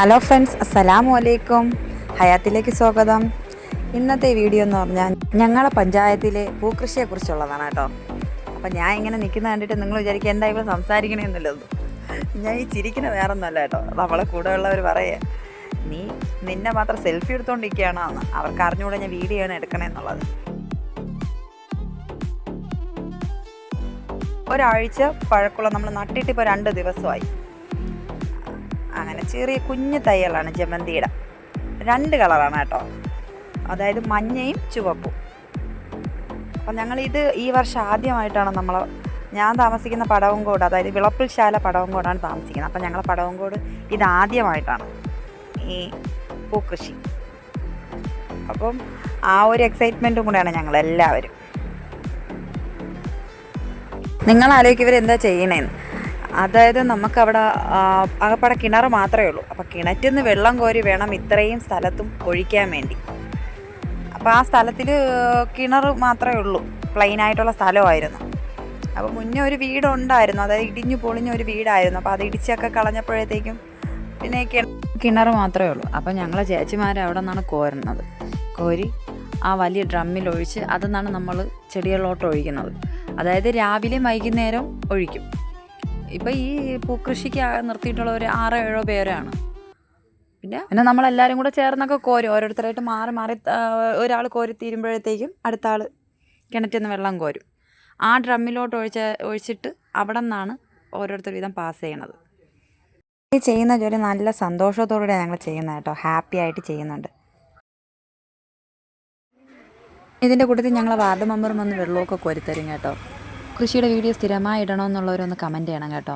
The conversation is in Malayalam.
ഹലോ ഫ്രണ്ട്സ് അസ്സലാമു അലൈക്കും. ഹയാത്തിലേക്ക് സ്വാഗതം. ഇന്നത്തെ വീഡിയോ എന്ന് പറഞ്ഞാൽ ഞങ്ങളെ പഞ്ചായത്തിലെ പൂക്കൃഷിയെക്കുറിച്ചുള്ളതാണ് കേട്ടോ. അപ്പം ഞാൻ ഇങ്ങനെ നിൽക്കുന്ന കണ്ടിട്ട് നിങ്ങൾ വിചാരിക്കുക എന്താ ഇവിടെ സംസാരിക്കണമെന്നുള്ളത് ഞാൻ ഈ ചിരിക്കുന്ന വേറെ ഒന്നല്ല കേട്ടോ നമ്മളെ കൂടെ ഉള്ളവർ പറയേ. നീ നിന്നെ മാത്രം സെൽഫി എടുത്തുകൊണ്ടിരിക്കുകയാണോ എന്ന്. അവർക്ക് അറിഞ്ഞുകൂടെ ഞാൻ വീഡിയോ ആണ് എടുക്കണമെന്നുള്ളത് ഒരാഴ്ച പഴക്കുള്ള നമ്മൾ നട്ടിട്ട് ഇപ്പോൾ രണ്ട് ദിവസമായി. അങ്ങനെ ചെറിയ കുഞ്ഞു തൈകളാണ് ജമന്തിയുടെ. രണ്ട് കളറാണ് കേട്ടോ. അതായത് മഞ്ഞയും ചുവപ്പും. അപ്പം ഞങ്ങളിത് ഈ വർഷം ആദ്യമായിട്ടാണ് നമ്മൾ ഞാൻ താമസിക്കുന്ന പടവങ്കോട് അതായത് വിളപ്പിൽശാല പടവങ്കോടാണ് താമസിക്കുന്നത്. അപ്പം ഞങ്ങളെ പടവങ്കോട് ഇത് ആദ്യമായിട്ടാണ് ഈ പൂക്കൃഷി. അപ്പം ആ ഒരു എക്സൈറ്റ്മെന്റും കൂടെയാണ് ഞങ്ങൾ എല്ലാവരും. നിങ്ങൾ ആലോചിക്കും ഇവർ എന്താ ചെയ്യണേന്ന്? അതായത് നമുക്കവിടെ അകപ്പടെ കിണർ മാത്രമേ ഉള്ളൂ. അപ്പോൾ കിണറ്റിൽ നിന്ന് വെള്ളം കോരി വേണം ഇത്രയും സ്ഥലത്തും ഒഴിക്കാൻ വേണ്ടി. അപ്പോൾ ആ സ്ഥലത്തിൽ കിണർ മാത്രമേ ഉള്ളൂ. പ്ലെയിൻ ആയിട്ടുള്ള സ്ഥലമായിരുന്നു. അപ്പോൾ മുന്നേ ഒരു വീടുണ്ടായിരുന്നു. അതായത് ഇടിഞ്ഞു പൊളിഞ്ഞ ഒരു വീടായിരുന്നു. അപ്പോൾ അത് ഇടിച്ചൊക്കെ കളഞ്ഞപ്പോഴത്തേക്കും പിന്നെ കിണർ മാത്രമേ ഉള്ളൂ. അപ്പോൾ ഞങ്ങളെ ചേച്ചിമാർ അവിടെ നിന്നാണ് കോരുന്നത്. കോരി ആ വലിയ ഡ്രമ്മിൽ ഒഴിച്ച് അതിൽ നിന്നാണ് നമ്മൾ ചെടികളിലോട്ട് ഒഴിക്കുന്നത്. അതായത് രാവിലെയും വൈകുന്നേരം ഒഴിക്കും. ഇപ്പം ഈ പൂക്കൃഷിക്ക് നിർത്തിയിട്ടുള്ള ഒരു ആറോ ഏഴോ പേരാണ്. പിന്നെ പിന്നെ നമ്മളെല്ലാവരും കൂടെ ചേർന്നൊക്കെ കോരും ഓരോരുത്തരായിട്ട് മാറി മാറി ഒരാൾ കോരി തീരുമ്പോഴത്തേക്കും അടുത്ത ആൾ കിണറ്റിൽ നിന്ന് വെള്ളം കോരും. ആ ഡ്രമ്മിലോട്ട് ഒഴിച്ച ഒഴിച്ചിട്ട് അവിടെ നിന്നാണ് ഓരോരുത്തർ വീതം പാസ് ചെയ്യണത്. ഈ ചെയ്യുന്ന ജോലി നല്ല സന്തോഷത്തോടെ ഞങ്ങൾ ചെയ്യുന്നത് കേട്ടോ. ഹാപ്പി ആയിട്ട് ചെയ്യുന്നുണ്ട്. ഇതിന്റെ കൂട്ടത്തിൽ ഞങ്ങളെ വാർഡ് മെമ്പറും വന്ന് വെള്ളമൊക്കെ കോരിത്തരും കേട്ടോ. കൃഷിയുടെ വീഡിയോ സ്ഥിരമായി ഇടണമെന്നുള്ളവരൊന്ന് കമന്റ് ചെയ്യണം കേട്ടോ.